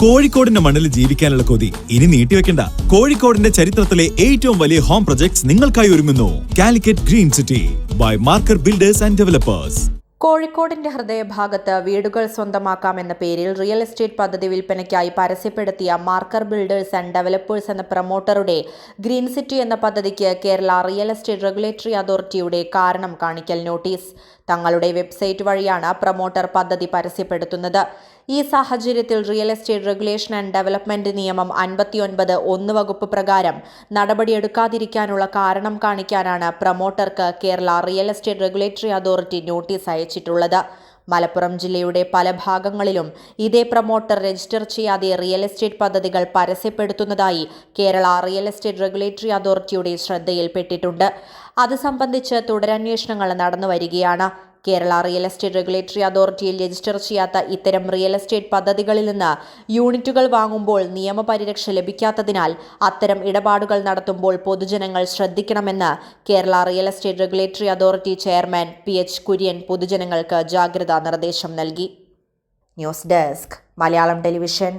കോഴിക്കോടിന്റെ മണ്ണിൽ ജീവിക്കാനുള്ള കൊതി ഇനി നീട്ടിവെക്കണ്ട. കോഴിക്കോടിന്റെ ചരിത്രത്തിലെ ഏറ്റവും വലിയ ഹോം പ്രൊജക്ട്സ് നിങ്ങൾക്കായി ഒരുങ്ങുന്നു. Calicut green city by marker builders and developers കോഴിക്കോടിന്റെ ഹൃദയഭാഗത്ത് വീടുകൾ സ്വന്തമാക്കാമെന്ന പേരിൽ റിയൽ എസ്റ്റേറ്റ് പദ്ധതി വിൽപ്പനയ്ക്കായി പരസ്യപ്പെടുത്തിയ മാർക്കർ ബിൽഡേഴ്സ് ആൻഡ് ഡെവലപ്പേഴ്സ് എന്ന പ്രൊമോട്ടറുടെ ഗ്രീൻ സിറ്റി എന്ന പദ്ധതിക്ക് കേരള റിയൽ എസ്റ്റേറ്റ് റെഗുലേറ്ററി അതോറിറ്റിയുടെ കാരണം കാണിക്കൽ നോട്ടീസ്. തങ്ങളുടെ വെബ്സൈറ്റ് വഴിയാണ് പ്രൊമോട്ടർ പദ്ധതി പരസ്യപ്പെടുത്തുന്നത്. ഈ സാഹചര്യത്തിൽ real estate regulation and development നിയമം അൻപത്തിയൊൻപത് ഒന്ന് വകുപ്പ് പ്രകാരം നടപടിയെടുക്കാതിരിക്കാനുള്ള കാരണം കാണിക്കാനാണ് പ്രൊമോട്ടർക്ക് Kerala real estate regulatory authority notice അയച്ചിട്ടുള്ളത് Malappuram ജില്ലയുടെ പല ഭാഗങ്ങളിലും ഇതേ പ്രൊമോട്ടർ രജിസ്റ്റർ ചെയ്യാതെ റിയൽ എസ്റ്റേറ്റ് പദ്ധതികൾ പരസ്യപ്പെടുത്തുന്നതായി കേരള റിയൽ എസ്റ്റേറ്റ് റെഗുലേറ്ററി അതോറിറ്റിയുടെ ശ്രദ്ധയിൽപ്പെട്ടിട്ടുണ്ട്. അത് സംബന്ധിച്ച് തുടരന്വേഷണങ്ങൾ നടന്നു വരികയാണ് കേരള റിയൽ എസ്റ്റേറ്റ് റെഗുലേറ്ററി അതോറിറ്റിയിൽ രജിസ്റ്റർ ചെയ്യാത്ത ഇത്തരം റിയൽ എസ്റ്റേറ്റ് പദ്ധതികളിൽ നിന്ന് യൂണിറ്റുകൾ വാങ്ങുമ്പോൾ നിയമപരിരക്ഷ ലഭിക്കാത്തതിനാൽ അത്തരം ഇടപാടുകൾ നടത്തുമ്പോൾ പൊതുജനങ്ങൾ ശ്രദ്ധിക്കണമെന്ന് Kerala real estate regulatory authority chairman P H Kurian പൊതുജനങ്ങൾക്ക് ജാഗ്രതാ നിർദ്ദേശം നൽകി. News desk Malayalam television.